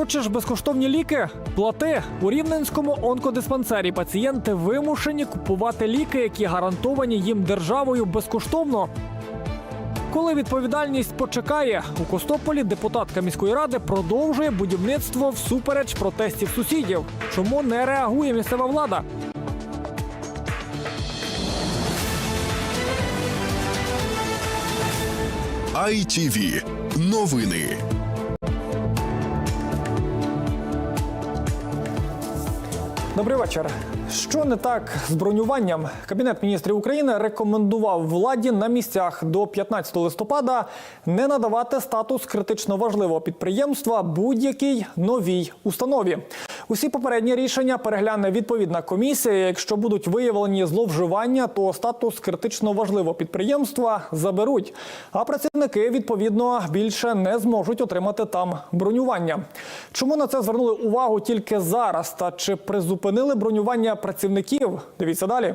Хочеш безкоштовні ліки? Плати у рівненському онкодиспансері. Пацієнти вимушені купувати ліки, які гарантовані їм державою безкоштовно. Коли відповідальність почекає, у Костополі депутатка міської ради продовжує будівництво всупереч протестів сусідів. Чому не реагує місцева влада? ITV. Новини. Добрий вечір. Що не так з бронюванням? Кабінет міністрів України рекомендував владі на місцях до 15 листопада не надавати статус критично важливого підприємства будь-якій новій установі. Усі попередні рішення перегляне відповідна комісія. Якщо будуть виявлені зловживання, то статус критично важливого підприємства заберуть. А працівники відповідно більше не зможуть отримати там бронювання. Чому на це звернули увагу тільки зараз? Та чи призупинили бронювання працівників? Дивіться далі.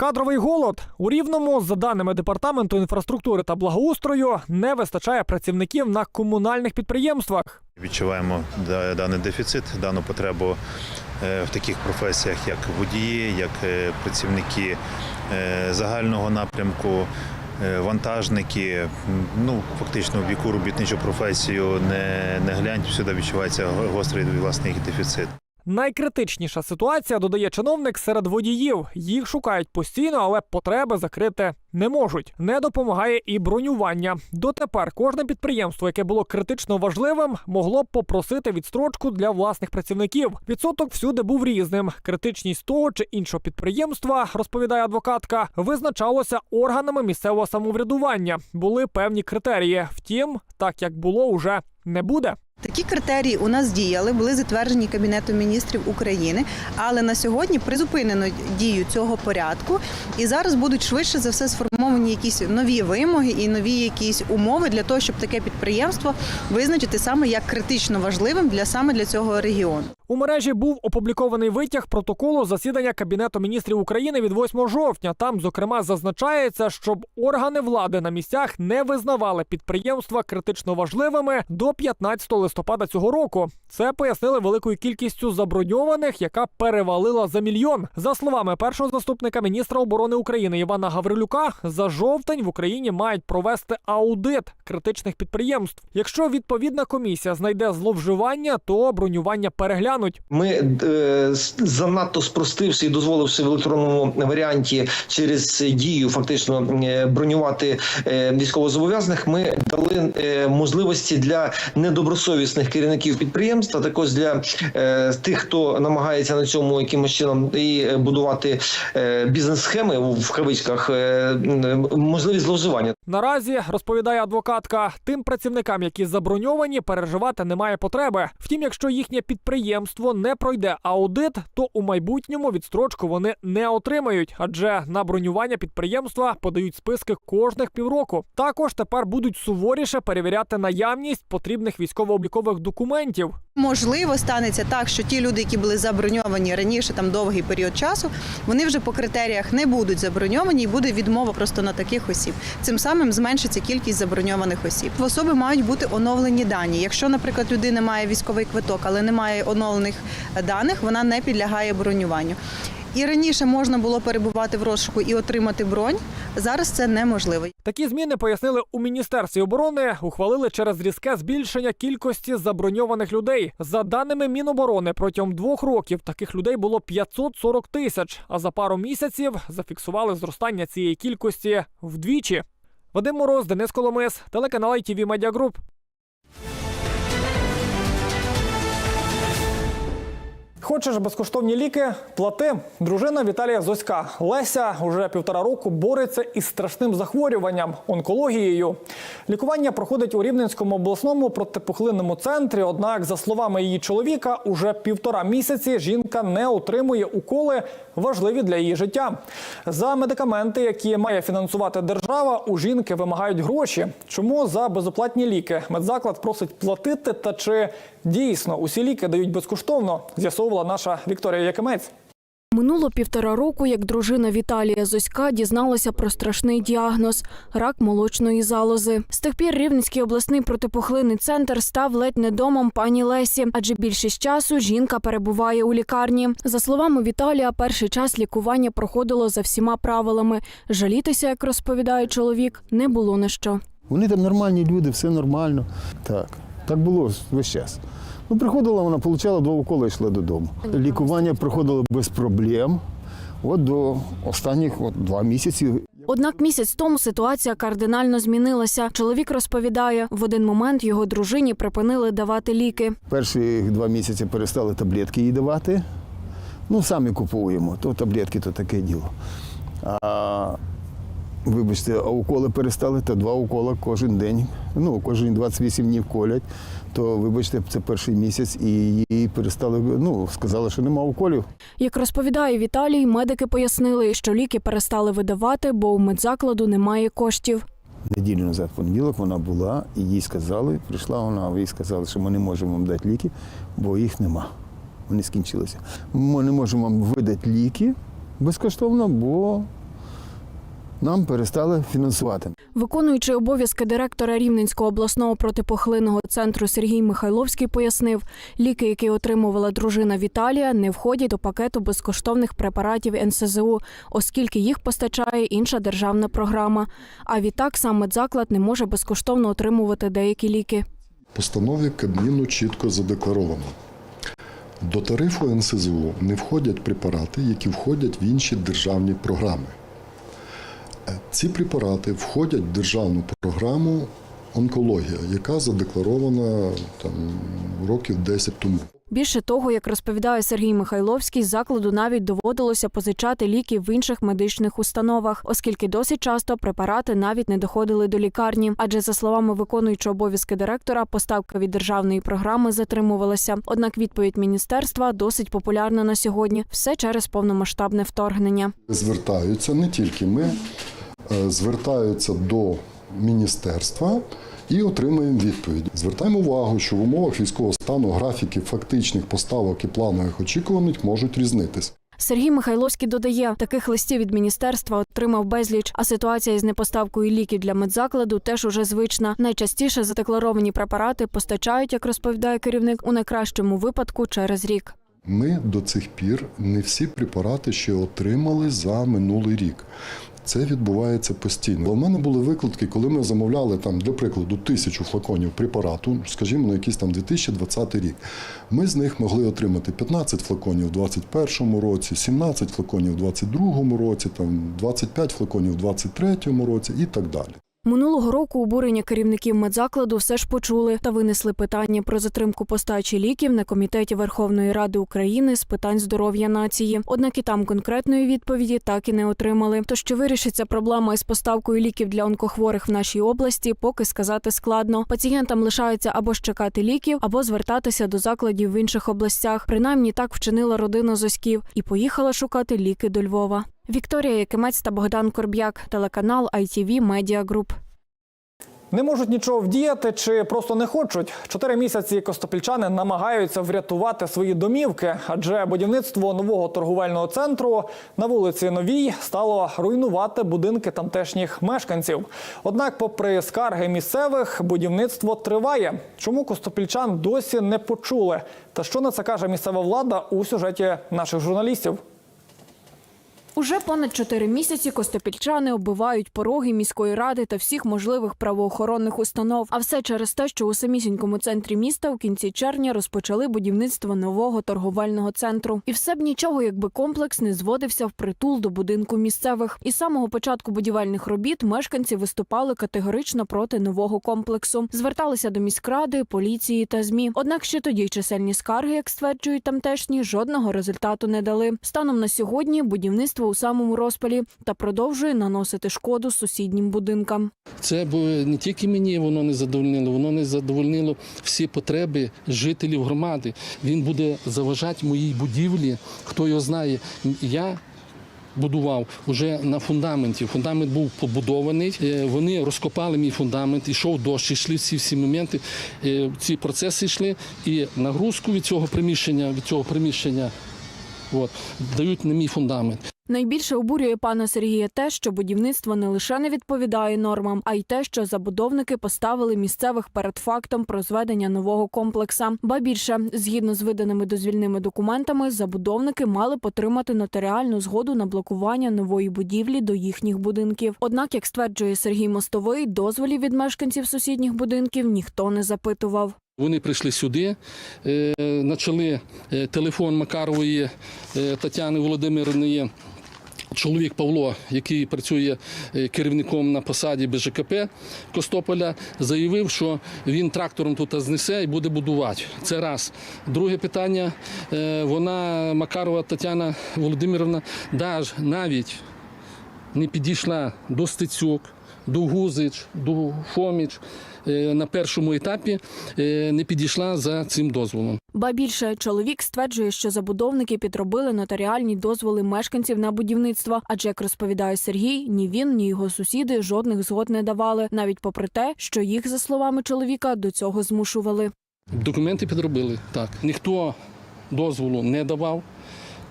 Кадровий голод у рівному, за даними департаменту інфраструктури та благоустрою, не вистачає працівників на комунальних підприємствах. Відчуваємо даний дефіцит, дану потребу е, в таких професіях, як водії, як е, працівники е, загального напрямку, вантажники. Ну фактично в яку робітничу професію не, не глянь, всюди відчувається гострий власний дефіцит. Найкритичніша ситуація, додає чиновник серед водіїв. Їх шукають постійно, але потреби закрити не можуть. Не допомагає і бронювання. Дотепер кожне підприємство, яке було критично важливим, могло б попросити відстрочку для власних працівників. Відсоток всюди був різним. Критичність того чи іншого підприємства, розповідає адвокатка, визначалося органами місцевого самоврядування. Були певні критерії. Втім, так як було, уже не буде. Такі критерії у нас діяли, були затверджені Кабінетом міністрів України, але на сьогодні призупинено дію цього порядку, і зараз будуть швидше за все сформовані якісь нові вимоги і нові якісь умови для того, щоб таке підприємство визначити саме як критично важливим для саме для цього регіону. У мережі був опублікований витяг протоколу засідання Кабінету міністрів України від 8 жовтня. Там, зокрема, зазначається, щоб органи влади на місцях не визнавали підприємства критично важливими до 15 листопада цього року. Це пояснили великою кількістю заброньованих, яка перевалила за мільйон. За словами першого заступника міністра оборони України Івана Гаврилюка, за жовтень в Україні мають провести аудит критичних підприємств. Якщо відповідна комісія знайде зловживання, то бронювання переглянуть. Ми е, занадто спростивши і дозволивши в електронному варіанті через дію фактично е, бронювати е, військовозобов'язаних. Ми дали е, можливості для недобросовісних керівників підприємств, а також для е, тих, хто намагається на цьому якимось чином і е, будувати е, бізнес-схеми в кавичках, можливість зловживання. Наразі розповідає адвокатка, тим працівникам, які заброньовані, переживати немає потреби. Втім, якщо їхнє підприємство не пройде аудит, то у майбутньому відстрочку вони не отримають, адже на бронювання підприємства подають списки кожних півроку. Також тепер будуть суворіше перевіряти наявність потрібних військово-облікових документів. Можливо, станеться так, що ті люди, які були заброньовані раніше, там довгий період часу, вони вже по критеріях не будуть заброньовані і буде відмова просто на таких осіб. Цим самим зменшиться кількість заброньованих осіб. В особи мають бути оновлені дані. Якщо, наприклад, людина має військовий квиток, але не має оновлених даних, вона не підлягає бронюванню. І раніше можна було перебувати в розшуку і отримати бронь. Зараз це неможливо. Такі зміни пояснили у міністерстві оборони. Ухвалили через різке збільшення кількості заброньованих людей. За даними Міноборони, протягом двох років таких людей було 540 тисяч. А за пару місяців зафіксували зростання цієї кількості вдвічі. Вадим Мороз, Денис Коломис, телеканал ITV Media Group. Хочеш безкоштовні ліки? Плати. Дружина Віталія Зоська Леся уже півтора року бореться із страшним захворюванням онкологією. Лікування проходить у Рівненському обласному протипухлинному центрі. Однак, за словами її чоловіка, уже півтора місяці жінка не отримує уколи, важливі для її життя. За медикаменти, які має фінансувати держава, у жінки вимагають гроші. Чому за безоплатні ліки медзаклад просить платити? Та чи дійсно усі ліки дають безкоштовно? З'ясовувала наша Вікторія Якимець. Минуло півтора року, як дружина Віталія Зоська дізналася про страшний діагноз рак молочної залози. З тих пір Рівненський обласний протипухлинний центр став ледь не домом пані Лесі, адже більшість часу жінка перебуває у лікарні. За словами Віталія, перший час лікування проходило за всіма правилами. Жалітися, як розповідає чоловік, не було на що. Вони там нормальні люди, все нормально. Так, так було весь час. Ну, приходила вона, отримала два уколи і йшла додому. Лікування проходило без проблем. От до останніх от, два місяці Однак місяць тому ситуація кардинально змінилася. Чоловік розповідає, в один момент його дружині припинили давати ліки. перші два місяці перестали таблетки їй давати. Ну, самі купуємо, то таблетки, то таке діло. А вибачте, а уколи перестали, то два укола кожен день. Ну, кожен 28 днів колять. То, вибачте, це перший місяць, і їй перестали, ну, сказали, що нема уколів. Як розповідає Віталій, медики пояснили, що ліки перестали видавати, бо у медзакладу немає коштів. Неділю назад, понеділок, вона була, і їй сказали, прийшла вона, а їй сказали, що ми не можемо вам дати ліки, бо їх нема. Вони скінчилися. Ми не можемо вам видати ліки безкоштовно, бо нам перестали фінансувати. Виконуючий обов'язки директора Рівненського обласного протипухлинного центру Сергій Михайловський пояснив, ліки, які отримувала дружина Віталія, не входять до пакету безкоштовних препаратів НСЗУ, оскільки їх постачає інша державна програма. А відтак сам медзаклад не може безкоштовно отримувати деякі ліки. Постанові Кабміну чітко задекларовано. До тарифу НСЗУ не входять препарати, які входять в інші державні програми. Е, Ці препарати входять в державну програму онкологія, яка задекларована там, років 10 тому. Більше того, як розповідає Сергій Михайловський, закладу навіть доводилося позичати ліки в інших медичних установах, оскільки досить часто препарати навіть не доходили до лікарні. Адже за словами виконуючого обов'язки директора, поставка від державної програми затримувалася. Однак відповідь міністерства досить популярна на сьогодні. Все через повномасштабне вторгнення. Звертаються не тільки ми, звертаються до міністерства і отримуємо відповідь. Звертаємо увагу, що в умовах військового стану графіки фактичних поставок і планових очікуваних можуть різнитись. Сергій Михайловський додає, таких листів від міністерства отримав безліч. А ситуація із непоставкою ліків для медзакладу теж уже звична. Найчастіше задекларовані препарати постачають, як розповідає керівник, у найкращому випадку через рік. Ми до цих пір не всі препарати ще отримали за минулий рік. Це відбувається постійно. У мене були викладки, коли ми замовляли там, для прикладу, тисячу флаконів препарату, скажімо, на якийсь там 2020 рік. Ми з них могли отримати 15 флаконів у 2021 році, 17 флаконів у 2022 році, там 25 флаконів у 2023 році і так далі. Минулого року обурення керівників медзакладу все ж почули та винесли питання про затримку постачі ліків на комітеті Верховної Ради України з питань здоров'я нації. Однак і там конкретної відповіді так і не отримали. То що вирішиться проблема із поставкою ліків для онкохворих в нашій області, поки сказати складно. Пацієнтам лишається або ж чекати ліків, або звертатися до закладів в інших областях. Принаймні так вчинила родина Зоськів і поїхала шукати ліки до Львова. Вікторія Якимець та Богдан Корб'як, телеканал ITV Media Group. Не можуть нічого вдіяти чи просто не хочуть. Чотири місяці костопільчани намагаються врятувати свої домівки, адже будівництво нового торговельного центру на вулиці Новій стало руйнувати будинки тамтешніх мешканців. Однак, попри скарги місцевих, будівництво триває. Чому костопільчан досі не почули? Та що на це каже місцева влада у сюжеті наших журналістів? Уже понад чотири місяці костопільчани оббивають пороги міської ради та всіх можливих правоохоронних установ. А все через те, що у самісінькому центрі міста у кінці червня розпочали будівництво нового торговельного центру. І все б нічого, якби комплекс не зводився в притул до будинку місцевих. І з самого початку будівельних робіт мешканці виступали категорично проти нового комплексу. Зверталися до міськради, поліції та змі. Однак ще тоді чисельні скарги, як стверджують тамтешні, жодного результату не дали. Станом на сьогодні будівництво у самому розпалі та продовжує наносити шкоду сусіднім будинкам. Це не тільки мені воно не задовольнило, воно не задовольнило всі потреби жителів громади. Він буде заважати моїй будівлі. Хто його знає, я. Будував уже на фундаменті. Фундамент був побудований. Е, Вони розкопали мій фундамент, ішов дощ, йшли ці всі моменти. е, Ці процеси йшли. І нагрузку від цього приміщення, від цього приміщення От, дають на мій фундамент. Найбільше обурює пана Сергія те, що будівництво не лише не відповідає нормам, а й те, що забудовники поставили місцевих перед фактом про зведення нового комплекса. Ба більше, згідно з виданими дозвільними документами, забудовники мали потримати нотаріальну згоду на блокування нової будівлі до їхніх будинків. Однак, як стверджує Сергій Мостовий, дозволів від мешканців сусідніх будинків ніхто не запитував. Вони прийшли сюди, е, почали е, телефон Макарової е, Тетяни Володимирівни. Чоловік Павло, який працює керівником на посаді БЖКП Костополя, заявив, що він трактором тут знесе і буде будувати. Це раз. Друге питання. Вона, Макарова Тетяна Володимирівна, даж навіть не підійшла до Стецюк, до Гузич, до Фоміч. Е, На першому етапі е, не підійшла за цим дозволом. Ба більше чоловік стверджує, що забудовники підробили нотаріальні дозволи мешканців на будівництво. Адже як розповідає Сергій, ні він, ні його сусіди жодних згод не давали, навіть попри те, що їх, за словами чоловіка, до цього змушували. Документи підробили. Так. Ніхто дозволу не давав.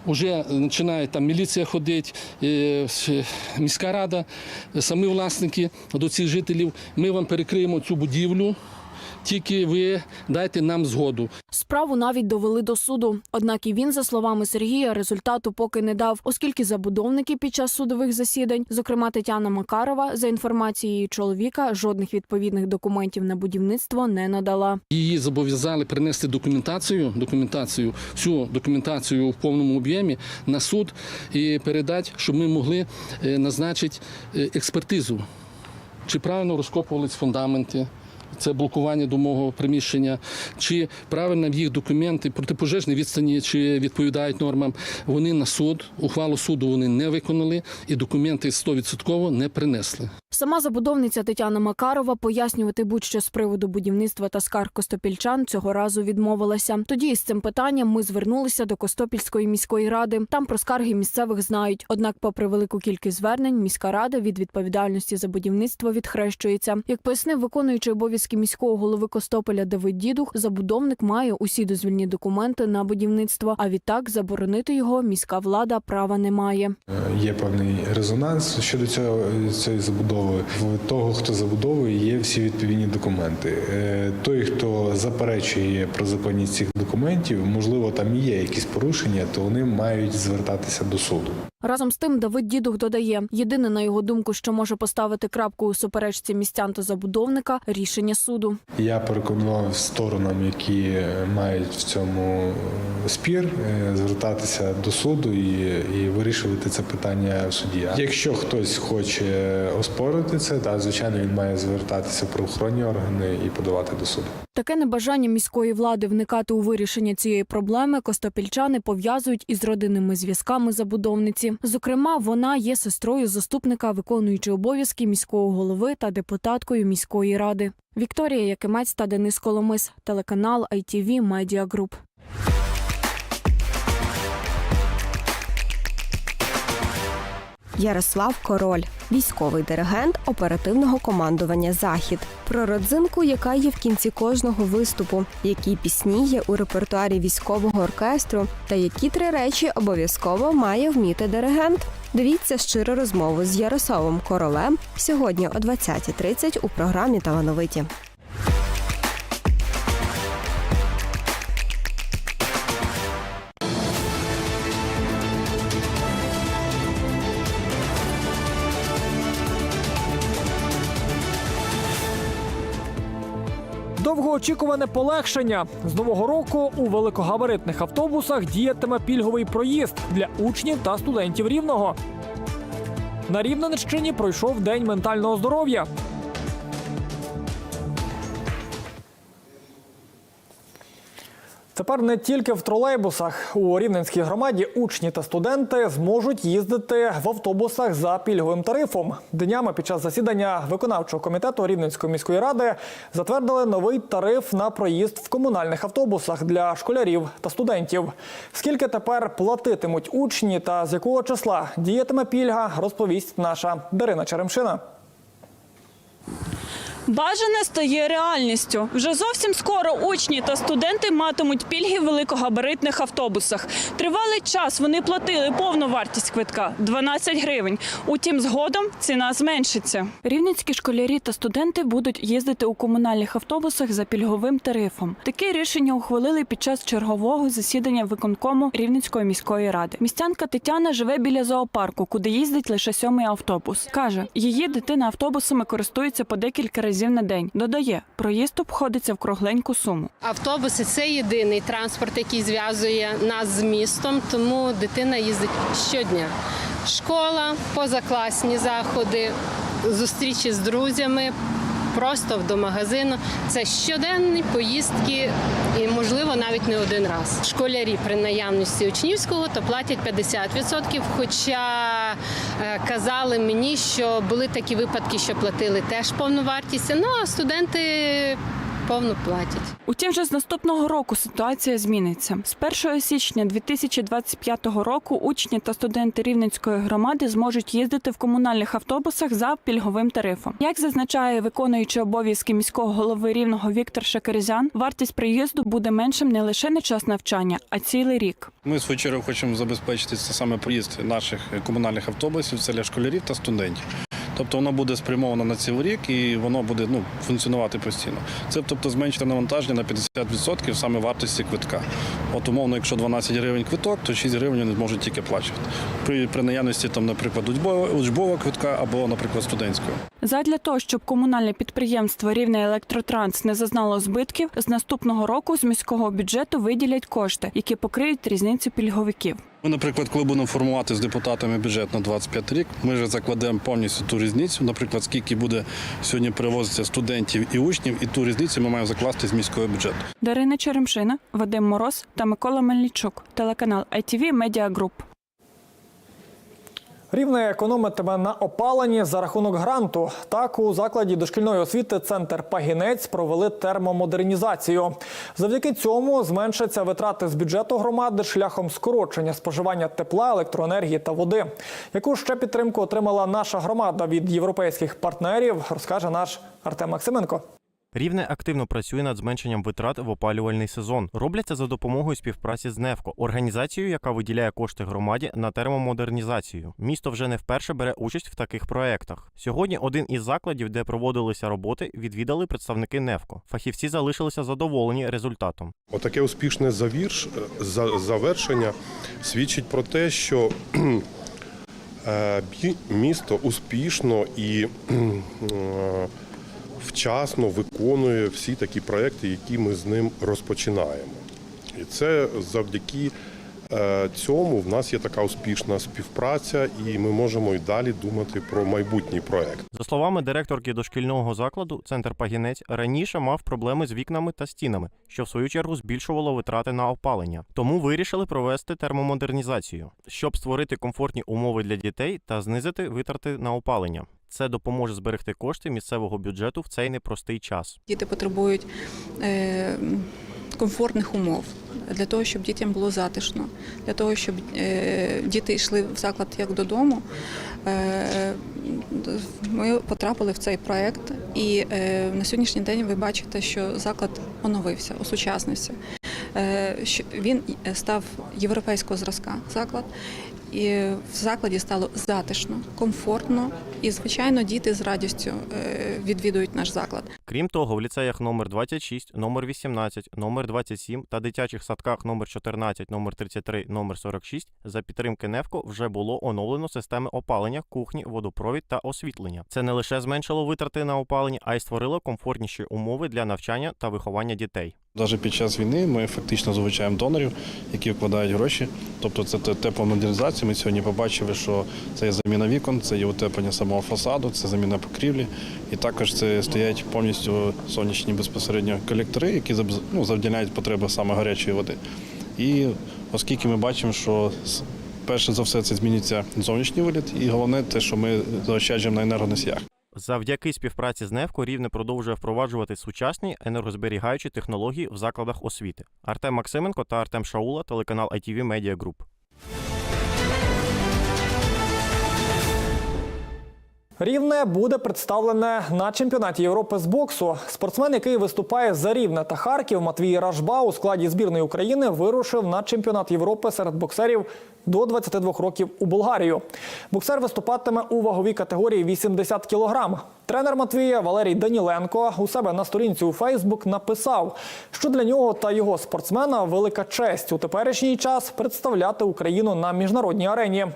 Уже починає там міліція ходить, е, міська рада, е, самі власники до цих жителів. Ми вам перекриємо цю будівлю, тільки ви дайте нам згоду. Справу навіть довели до суду. Однак і він, за словами Сергія, результату поки не дав, оскільки забудовники під час судових засідань, зокрема Тетяна Макарова, за інформацією чоловіка, жодних відповідних документів на будівництво не надала. Її зобов'язали принести документацію, документацію, всю документацію в повному об'ємі на суд і передати, щоб ми могли е, назначити е, експертизу. Чи правильно розкопувались фундаменти? Це блокування до приміщення, чи правильно їх документи протипожежні відстані, чи відповідають нормам. Вони на суд, ухвалу суду вони не виконали і документи 100% не принесли. Сама забудовниця Тетяна Макарова пояснювати будь-що з приводу будівництва та скарг костопільчан цього разу відмовилася. Тоді із цим питанням ми звернулися до Костопільської міської ради. Там про скарги місцевих знають. Однак, попри велику кількість звернень, міська рада від відповідальності за будівництво відхрещується. Як пояснив виконуючий обов'язки міського голови Костополя Давид Дідух, забудовник має усі дозвільні документи на будівництво. А відтак заборонити його міська влада права не має. Є певний резонанс щодо цього цієї забудови. В того, хто забудовує, є всі відповідні документи. Е, Той, хто заперечує про законність цих документів, можливо, там і є якісь порушення, то вони мають звертатися до суду. Разом з тим, Давид Дідух додає: єдине на його думку, що може поставити крапку у суперечці містян та забудовника рішення суду. Я переконував сторонам, які мають в цьому спір, е, звертатися до суду і, і вирішувати це питання в суді. Якщо хтось хоче оспорити це, та звичайно він має звертатися в правоохоронні органи і подавати до суду. Таке небажання міської влади вникати у вирішення цієї проблеми костопільчани пов'язують із родинними зв'язками забудовниці. Зокрема, вона є сестрою заступника, виконуючи обов'язки міського голови та депутаткою міської ради. Вікторія Якимець та Денис Коломис, телеканал ITV Media Group. Ярослав Король, військовий диригент оперативного командування Захід. Про родзинку, яка є в кінці кожного виступу, які пісні є у репертуарі військового оркестру, та які три речі обов'язково має вміти диригент. Дивіться щиру розмову з Ярославом Королем сьогодні о 20.30 у програмі Талановиті. Довгоочікуване полегшення з нового року у великогабаритних автобусах діятиме пільговий проїзд для учнів та студентів рівного. На Рівненщині пройшов день ментального здоров'я. Тепер не тільки в тролейбусах у рівненській громаді учні та студенти зможуть їздити в автобусах за пільговим тарифом. Днями під час засідання виконавчого комітету Рівненської міської ради затвердили новий тариф на проїзд в комунальних автобусах для школярів та студентів. Скільки тепер платитимуть учні та з якого числа діятиме пільга, розповість наша Дарина Черемшина. Бажане стає реальністю. Вже зовсім скоро учні та студенти матимуть пільги в великогабаритних автобусах. Тривалий час вони платили повну вартість квитка 12 гривень. Утім, згодом ціна зменшиться. Рівненські школярі та студенти будуть їздити у комунальних автобусах за пільговим тарифом. Таке рішення ухвалили під час чергового засідання виконкому Рівненської міської ради. Містянка Тетяна живе біля зоопарку, куди їздить лише сьомий автобус. каже, її дитина автобусами користується по декілька разів на день. Додає, проїзд обходиться в кругленьку суму. Автобуси це єдиний транспорт, який зв'язує нас з містом, тому дитина їздить щодня. Школа, позакласні заходи, зустрічі з друзями, просто до магазину. Це щоденні поїздки і, можливо, навіть не один раз. Школярі при наявності учнівського то платять 50%, хоча казали мені, що були такі випадки, що платили теж повну вартість. Ну а студенти повну платять. Утім, вже з наступного року ситуація зміниться. З 1 січня 2025 року учні та студенти Рівненської громади зможуть їздити в комунальних автобусах за пільговим тарифом. Як зазначає виконуючий обов'язки міського голови рівного Віктор Шакерзян, вартість приїзду буде меншим не лише на час навчання, а цілий рік. Ми в свою чергу хочемо забезпечити це саме проїзд наших комунальних автобусів це для школярів та студентів. Тобто воно буде спрямовано на цілий рік і воно буде ну, функціонувати постійно. Це тобто зменшити навантаження на 50% саме вартості квитка. От умовно, якщо 12 гривень квиток, то 6 гривень вони зможуть тільки плачувати. При, при наявності там, наприклад, учбового, квитка або, наприклад, студентського. Задля того, щоб комунальне підприємство Рівне Електротранс не зазнало збитків, з наступного року з міського бюджету виділять кошти, які покриють різницю пільговиків. Ми, наприклад, коли будемо формувати з депутатами бюджет на 25 рік, ми вже закладемо повністю ту різницю. Наприклад, скільки буде сьогодні перевозитися студентів і учнів, і ту різницю ми маємо закласти з міського бюджету. Дарина Черемшина, Вадим Мороз та Микола Мельничук. Телеканал ITV Media Group. Рівне економитиме на опаленні за рахунок гранту. Так у закладі дошкільної освіти центр Пагінець провели термомодернізацію. Завдяки цьому зменшаться витрати з бюджету громади шляхом скорочення споживання тепла, електроенергії та води. Яку ще підтримку отримала наша громада від європейських партнерів, розкаже наш Артем Максименко. Рівне активно працює над зменшенням витрат в опалювальний сезон. Робляться за допомогою співпраці з НЕФКО, організацією, яка виділяє кошти громаді на термомодернізацію. Місто вже не вперше бере участь в таких проєктах. Сьогодні один із закладів, де проводилися роботи, відвідали представники НЕФКО. Фахівці залишилися задоволені результатом. Отаке успішне завірш, за- завершення свідчить про те, що е, місто успішно і е, вчасно виконує всі такі проекти, які ми з ним розпочинаємо. І це завдяки е, цьому в нас є така успішна співпраця, і ми можемо і далі думати про майбутній проект. За словами директорки дошкільного закладу, центр Пагінець раніше мав проблеми з вікнами та стінами, що в свою чергу збільшувало витрати на опалення. Тому вирішили провести термомодернізацію, щоб створити комфортні умови для дітей та знизити витрати на опалення. Це допоможе зберегти кошти місцевого бюджету в цей непростий час. Діти потребують е, комфортних умов для того, щоб дітям було затишно, для того, щоб е, діти йшли в заклад як додому. Е, ми потрапили в цей проект, і на сьогоднішній день ви бачите, що заклад оновився, осучаснився. Він став європейського зразка заклад. І в закладі стало затишно, комфортно, і звичайно, діти з радістю е, відвідують наш заклад. Крім того, в ліцеях номер 26, номер 18, номер 27 та дитячих садках номер 14, номер 33, номер 46 за підтримки НЕФКО вже було оновлено системи опалення, кухні, водопровід та освітлення. Це не лише зменшило витрати на опалення, а й створило комфортніші умови для навчання та виховання дітей. Навіть під час війни ми фактично залучаємо донорів, які вкладають гроші. Тобто це те- тепломодернізація. Ми сьогодні побачили, що це є заміна вікон, це є утеплення самого фасаду, це заміна покрівлі. І також це стоять повністю сонячні безпосередньо колектори, які ну, завдяляють потреби саме гарячої води. І оскільки ми бачимо, що перше за все це зміниться зовнішній вигляд, і головне те, що ми заощаджуємо на енергоносіях. Завдяки співпраці з НЕФКО Рівне продовжує впроваджувати сучасні енергозберігаючі технології в закладах освіти. Артем Максименко та Артем Шаула, телеканал ITV Media Group. Рівне буде представлене на чемпіонаті Європи з боксу. Спортсмен, який виступає за Рівне та Харків, Матвій Ражба у складі збірної України вирушив на чемпіонат Європи серед боксерів до 22 років у Болгарію. Боксер виступатиме у ваговій категорії 80 кілограм. Тренер Матвія Валерій Даніленко у себе на сторінці у Фейсбук написав, що для нього та його спортсмена велика честь у теперішній час представляти Україну на міжнародній арені.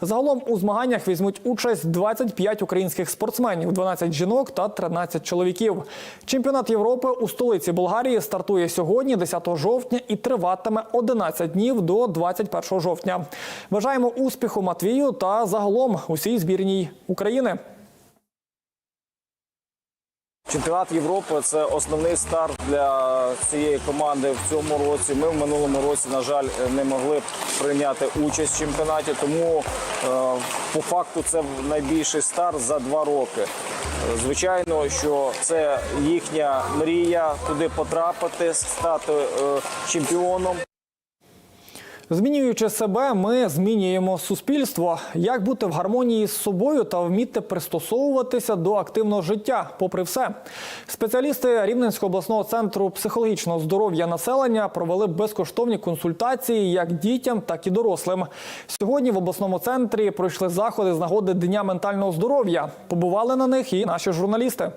Загалом у змаганнях візьмуть участь 25 українських спортсменів, 12 жінок та 13 чоловіків. Чемпіонат Європи у столиці Болгарії стартує сьогодні, 10 жовтня, і триватиме 11 днів до 21 жовтня. Бажаємо успіху Матвію та загалом усій збірній України. Чемпіонат Європи це основний старт для цієї команди в цьому році. Ми в минулому році, на жаль, не могли прийняти участь в чемпіонаті, тому е, по факту це найбільший старт за два роки. Звичайно, що це їхня мрія туди потрапити, стати е, чемпіоном. Змінюючи себе, ми змінюємо суспільство. Як бути в гармонії з собою та вміти пристосовуватися до активного життя, попри все. Спеціалісти Рівненського обласного центру психологічного здоров'я населення провели безкоштовні консультації як дітям, так і дорослим. Сьогодні в обласному центрі пройшли заходи з нагоди Дня ментального здоров'я. Побували на них і наші журналісти.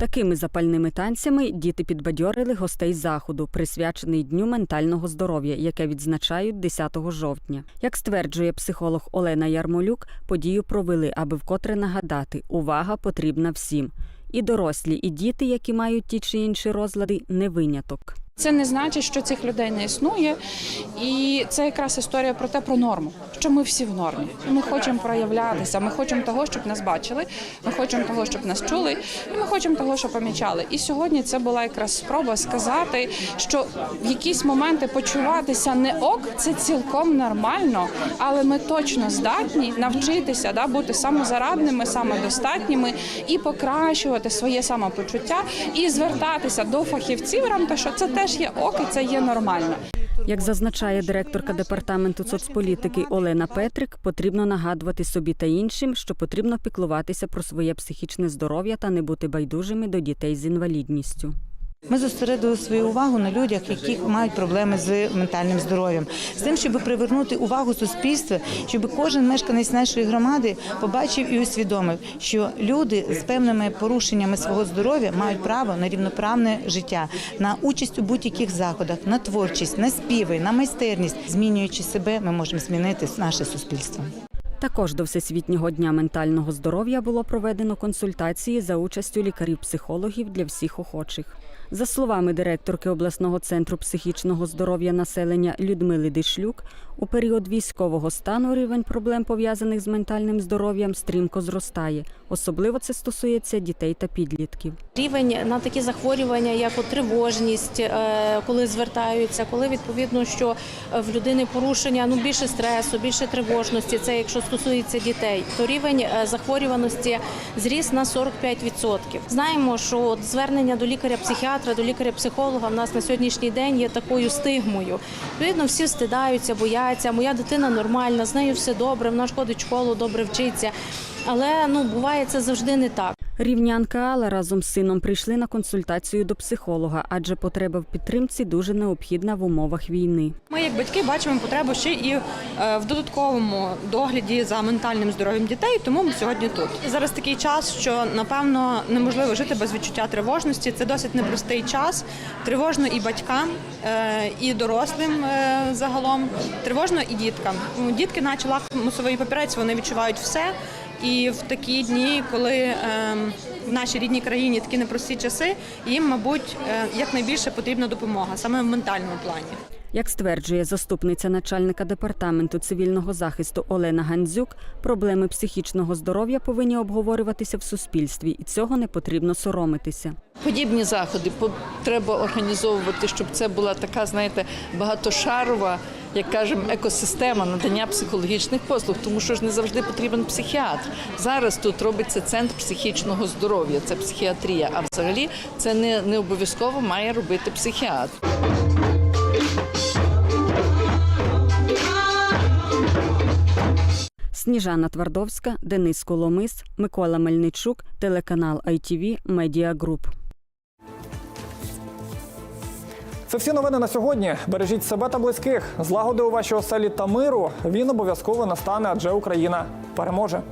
Такими запальними танцями діти підбадьорили гостей заходу, присвячений Дню ментального здоров'я, яке відзначають 10 жовтня. Як стверджує психолог Олена Ярмолюк, подію провели, аби вкотре нагадати, увага потрібна всім. І дорослі, і діти, які мають ті чи інші розлади, не виняток. Це не значить, що цих людей не існує, і це якраз історія про те, про норму, що ми всі в нормі. Ми хочемо проявлятися, ми хочемо того, щоб нас бачили, ми хочемо того, щоб нас чули, і ми хочемо того, щоб помічали. І сьогодні це була якраз спроба сказати, що в якісь моменти почуватися не ок, це цілком нормально, але ми точно здатні навчитися да, бути самозарадними, самодостатніми і покращувати своє самопочуття і звертатися до фахівців, рамта, що це теж є ок, і це є нормально. Як зазначає директорка департаменту соцполітики Олена Петрик, потрібно нагадувати собі та іншим, що потрібно піклуватися про своє психічне здоров'я та не бути байдужими до дітей з інвалідністю. Ми зосередили свою увагу на людях, які мають проблеми з ментальним здоров'ям, з тим, щоб привернути увагу суспільства, щоб кожен мешканець нашої громади побачив і усвідомив, що люди з певними порушеннями свого здоров'я мають право на рівноправне життя, на участь у будь-яких заходах, на творчість, на співи, на майстерність. Змінюючи себе, ми можемо змінити наше суспільство. Також до Всесвітнього дня ментального здоров'я було проведено консультації за участю лікарів-психологів для всіх охочих. За словами директорки обласного центру психічного здоров'я населення Людмили Дишлюк, у період військового стану рівень проблем пов'язаних з ментальним здоров'ям стрімко зростає. Особливо це стосується дітей та підлітків. Рівень на такі захворювання, як от тривожність, е, коли звертаються, коли відповідно, що в людини порушення ну більше стресу, більше тривожності. Це якщо стосується дітей, то рівень е, захворюваності зріс на 45%. Знаємо, що от звернення до лікаря-психіатра, до лікаря-психолога в нас на сьогоднішній день є такою стигмою. Відповідно, всі стидаються, бояться. Моя дитина нормальна, з нею все добре, вона ж ходить в школу, добре вчиться. Але ну буває це завжди не так. Рівнянка Алла разом з сином прийшли на консультацію до психолога, адже потреба в підтримці дуже необхідна в умовах війни. Ми, як батьки, бачимо потребу ще і е, в додатковому догляді за ментальним здоров'ям дітей, тому ми сьогодні тут. Зараз такий час, що напевно неможливо жити без відчуття тривожності. Це досить непростий час. Тривожно і батькам, е, і дорослим е, загалом, тривожно і діткам. Дітки, наче лакмусовий папірець, вони відчувають все. І в такі дні, коли е, в нашій рідній країні такі непрості часи, їм, мабуть, е, якнайбільше потрібна допомога саме в ментальному плані. Як стверджує заступниця начальника департаменту цивільного захисту Олена Гандзюк, проблеми психічного здоров'я повинні обговорюватися в суспільстві, і цього не потрібно соромитися. Подібні заходи треба організовувати, щоб це була така, знаєте, багатошарова, як кажемо, екосистема надання психологічних послуг, тому що ж не завжди потрібен психіатр. Зараз тут робиться центр психічного здоров'я, це психіатрія. А взагалі це не, не обов'язково має робити психіатр. Сніжана Твардовська, Денис Коломис, Микола Мельничук, телеканал ITV Media Group. Це всі новини на сьогодні. Бережіть себе та близьких. Злагоди у вашій оселі та миру. Він обов'язково настане, адже Україна переможе.